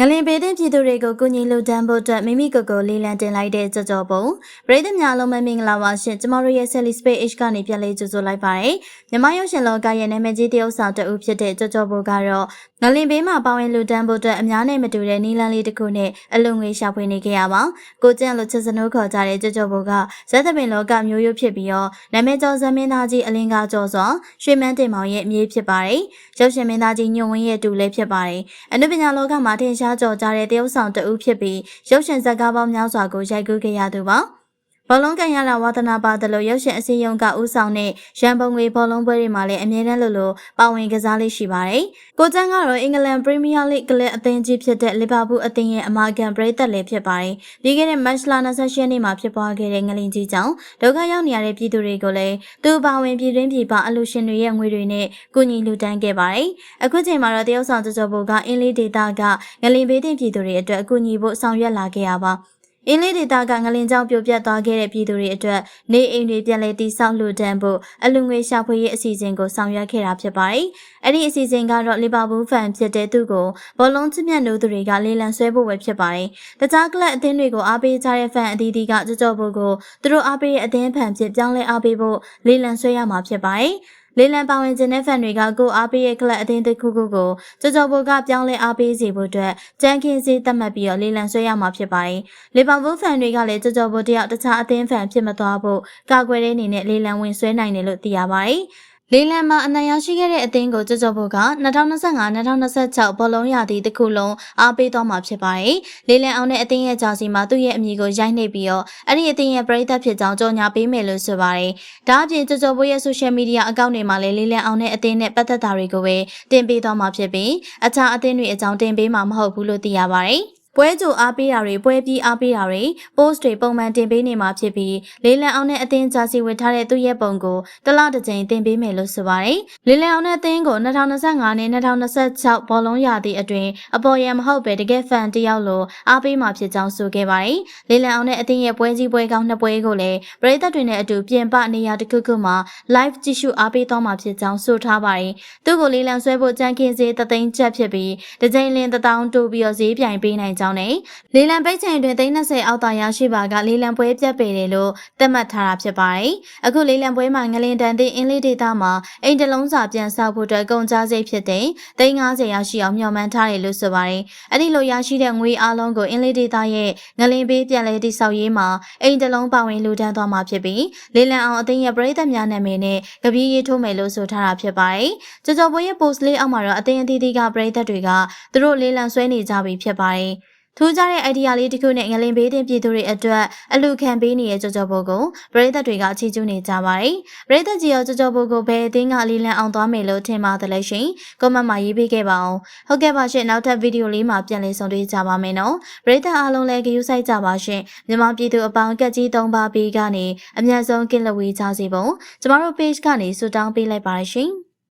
ငလင်ပေတဲ့ပြည်သူတွေကိုကူညီလှူဒန်းဖို့အတွက်မိမိကိုယ်ကိုလေးလံတင်လိုက်တဲ့ကြော်ကြော်ပုံပရိသတ်များလုံးမမင်္ဂလာပါရှင်ကျမတို့ရဲ့ Sally Space H ကနေပြန်လေးကြိုဆိုလိုက်ပါတယ်မြန်မာရုပ်ရှင်လောကရဲ့နာမည်ကြီးတရုပ်ဆောင်တဦးဖြစ်တဲ့ကြော်ကြော်ပုံကတော့ငလင်ဘေးမှာပါဝင်လှူဒန်းဖို့အတွက်အများနဲ့မတူတဲ့နီလန်းလေးတစ်ခုနဲ့အလုံငွေရှာဖွေနေခဲ့ရပါကိုကျန့်လိုချစ်စနိုးခေါ်ကြတဲ့ကြော်ကြော်ပုံကဇက်သပင်လောကမျိုးရိုးဖြစ်ပြီးတော့နာမည်ကျော်ဇမင်းသားကြီးအလင်းကားကျော်စွာရွှေမန်းတင်မောင်ရဲ့အမည်ဖြစ်ပါတယ်ရုပ်ရှင်မင်းသားကြီးညွန့်ဝင်းရဲ့တူလည်းဖြစ်ပါတယ်အနုပညာလောကမှာထင်ရှားကျော်ကြတဲ့တရုပ်ဆောင်တဦးဖြစ်ပြီးရုပ်ရှင်ဇာတ်ကားပေါင်းများစွာကိုရိုက်ကူးခဲ့ရသူပါ ဘောလုံးကန်ရလာဝါသနာပါတယ်လို့ရုပ်ရှင်အစည်းအရုံးကဦးဆောင်တဲ့ရန်ပုံငွေဘောလုံးပွဲတွေမှာလည်းအမြဲတမ်းလိုလိုပါဝင်ကစားလေးရှိပါတယ်။ကိုကျန်းကတော့အင်္ဂလန်ပရီးမီးယားလိဂ်ကလပ်အသင်းကြီးဖြစ်တဲ့လီဗာပူးအသင်းရဲ့အမာကန်ပရိသတ်လည်းဖြစ်ပါတယ်။ပြီးခဲ့တဲ့မတ်လ28ရက်နေ့မှာဖြစ်ပွားခဲ့တဲ့ငလင်ကြီးကြောင့်ဒုက္ခရောက်နေရတဲ့ပြည်သူတွေကိုလည်းသူပါဝင်ပြည်တွင်းပြည်ပအလူရှင်တွေရဲ့ငွေတွေနဲ့ကူညီလှူဒန်းခဲ့ပါတယ်။အခုချိန်မှာတော့တရုတ်ဆောင်ကြကြော်ဘူကအင်းလေးဒေတာကငလင်ဘေးတင်ပြည်သူတွေအတွက်အကူအညီဖို့ဆောင်ရွက်လာခဲ့ရပါ အင်းလေးဒေတာကငလင်ကြောင့်ပြိုပြတ်သွားခဲ့တဲ့ပြည်သူတွေအတွက်နေအိမ်တွေပြန်လည်တည်ဆောက်လှူဒန်းဖို့အလူငွေရှာဖွေရေးအစီအစဉ်ကိုဆောင်ရွက်ခဲ့တာဖြစ်ပါတယ်။အဲ့ဒီအစီအစဉ်ကတော့လီဗာပူးဖန်ဖြစ်တဲ့သူကိုဘောလုံးချစ်မြတ်နိုးသူတွေကလေလံဆွဲဖို့ပဲဖြစ်ပါတယ်။တခြားကလပ်အသင်းတွေကိုအားပေးကြတဲ့ဖန်အသီးသီးကကြောကြောဖို့ကိုသူတို့အားပေးတဲ့အသင်းဖန်ဖြစ်ပြောင်းလဲအားပေးဖို့လေလံဆွဲရမှာဖြစ်ပါတယ်။ လေလံပါဝင်ခြင်းတဲ့ဖန်တွေကကိုအားပေးရဲ့ကလပ်အသင်းတစ်ခုခုကိုကြောကြောဘောကပြောင်းလဲအားပေးစေဖို့အတွက်ကြမ်းခင်းစေးသတ်မှတ်ပြီးတော့လေလံဆွဲရမှာဖြစ်ပါတယ်။လေပါဘူးဖန်တွေကလည်းကြောကြောဘောတယောက်တခြားအသင်းဖန်ဖြစ်မသွားဖို့ကာကွယ်တဲ့အနေနဲ့လေလံဝင်ဆွဲနိုင်တယ်လို့သိရပါတယ်။ လေလံမှာအနိုင်ရရှိခဲ့တဲ့အသင်းကိုကြကြဖို့က2025-2026ဘောလုံးရာသီတစ်ခုလုံးအားပေးသွားမှာဖြစ်ပါတယ်။လေလံအောင်တဲ့အသင်းရဲ့ဂျာစီမှာသူ့ရဲ့အမည်ကိုရိုက်နှိပ်ပြီးတော့အဲ့ဒီအသင်းရဲ့ပရိသတ်ဖြစ်ကြောင်းကြေညာပေးမယ်လို့ဆိုပါတယ်။ဒါအပြင်ကြကြဖို့ရဲ့ social media အကောင့်တွေမှာလည်းလေလံအောင်တဲ့အသင်းနဲ့ပတ်သက်တာတွေကိုပဲတင်ပေးသွားမှာဖြစ်ပြီးအခြားအသင်းတွေအကြောင်းတင်ပေးမှာမဟုတ်ဘူးလို့သိရပါတယ်။ ပွဲကြိုအားပေးတာတွေပွဲပြီးအားပေးတာတွေ post တွေပုံမှန်တင်ပေးနေမှာဖြစ်ပြီးလေးလံအောင်တဲ့အသင်းဂျာစီဝတ်ထားတဲ့သူ့ရဲ့ပုံကိုတလတစ်ကြိမ်တင်ပေးမယ်လို့ဆိုပါတယ်။လေးလံအောင်တဲ့အသင်းကို2025နဲ့2026ဘောလုံးရာသီအတွင်းအပေါ်ရန်မဟုတ်ပဲတကယ်ဖန်တယောက်လိုအားပေးမှာဖြစ်ကြောင်းဆိုခဲ့ပါတယ်။လေးလံအောင်တဲ့အသင်းရဲ့ပွဲကြီးပွဲကောင်းနှစ်ပွဲကိုလည်းပရိသတ်တွေနဲ့အတူပြင်ပနေရာတစ်ခုခုမှာ live ကြည့်ရှုအားပေးသွားမှာဖြစ်ကြောင်းဆိုထားပါတယ်။သူ့ကိုလေးလံဆွဲဖို့ကြံခင်းစေးတသိန်းချက်ဖြစ်ပြီးတစ်ကြိမ်လင်းတထောင်တိုးပြီးတော့ဈေးပြိုင်ပေးနိုင်ကြောင်းကြောင်းနဲ့လေလံပိတ်ချိန်တွင်30အောက်သာရရှိပါကလေလံပွဲပြတ်ပေတယ်လို့သတ်မှတ်ထားတာဖြစ်ပါတယ်။အခုလေလံပွဲမှာငလင်တန်တဲ့အင်းလေးဒေတာမှာအိမ်တလုံးစာပြန်ဆောက်ဖို့အတွက်ကုန်ကြစိတ်ဖြစ်တဲ့350ရရှိအောင်မျှော်မှန်းထားတယ်လို့ဆိုပါတယ်။အဲ့ဒီလိုရရှိတဲ့ငွေအလုံးကိုအင်းလေးဒေတာရဲ့ငလင်ပေးပြန်လဲတိဆောက်ရေးမှာအိမ်တလုံးပါဝင်လူဒန်းသွားမှာဖြစ်ပြီးလေလံအောင်အသိရဲ့ပြည်သက်များနာမည်နဲ့ကပီးရေးထိုးမယ်လို့ဆိုထားတာဖြစ်ပါတယ်။ကြော်ကြော်ပွဲရဲ့ post လေးအောက်မှာတော့အသိအသီးသီးကပြည်သက်တွေကသူတို့လေလံဆွဲနေကြပြီဖြစ်ပါတယ်။ ထူးခြားတဲ့ idea လေးတစ်ခုနဲ့ငလင်ဘေးတင်ပြည်သူတွေအတွက်အလူခံပေးနေတဲ့ကြော်ကြော်ဘိုကိုပရိသတ်တွေကချီးကျူးနေကြပါတယ်။ပရိသတ်ကြီးရောကြော်ကြော်ဘိုကိုဘယ်အသင်းကလီလန်အောင်သွားမယ်လို့ထင်ပါတယ်လဲရှင်။ comment မှာရေးပေးခဲ့ပါအောင်။ဟုတ်ကဲ့ပါရှင်နောက်ထပ်ဗီဒီယိုလေးမှာပြန်လည်ဆုံတွေ့ကြပါမယ်နော်။ပရိသတ်အားလုံးလည်းကြည့်ဆိုင်ကြပါရှင်။မြန်မာပြည်သူအပေါင်းကက်ကြီး၃ပါးပေးကနေအမြန်ဆုံးကင်းလဝေးကြစီပုံကျမတို့ page ကနေဆုတောင်းပေးလိုက်ပါရှင်။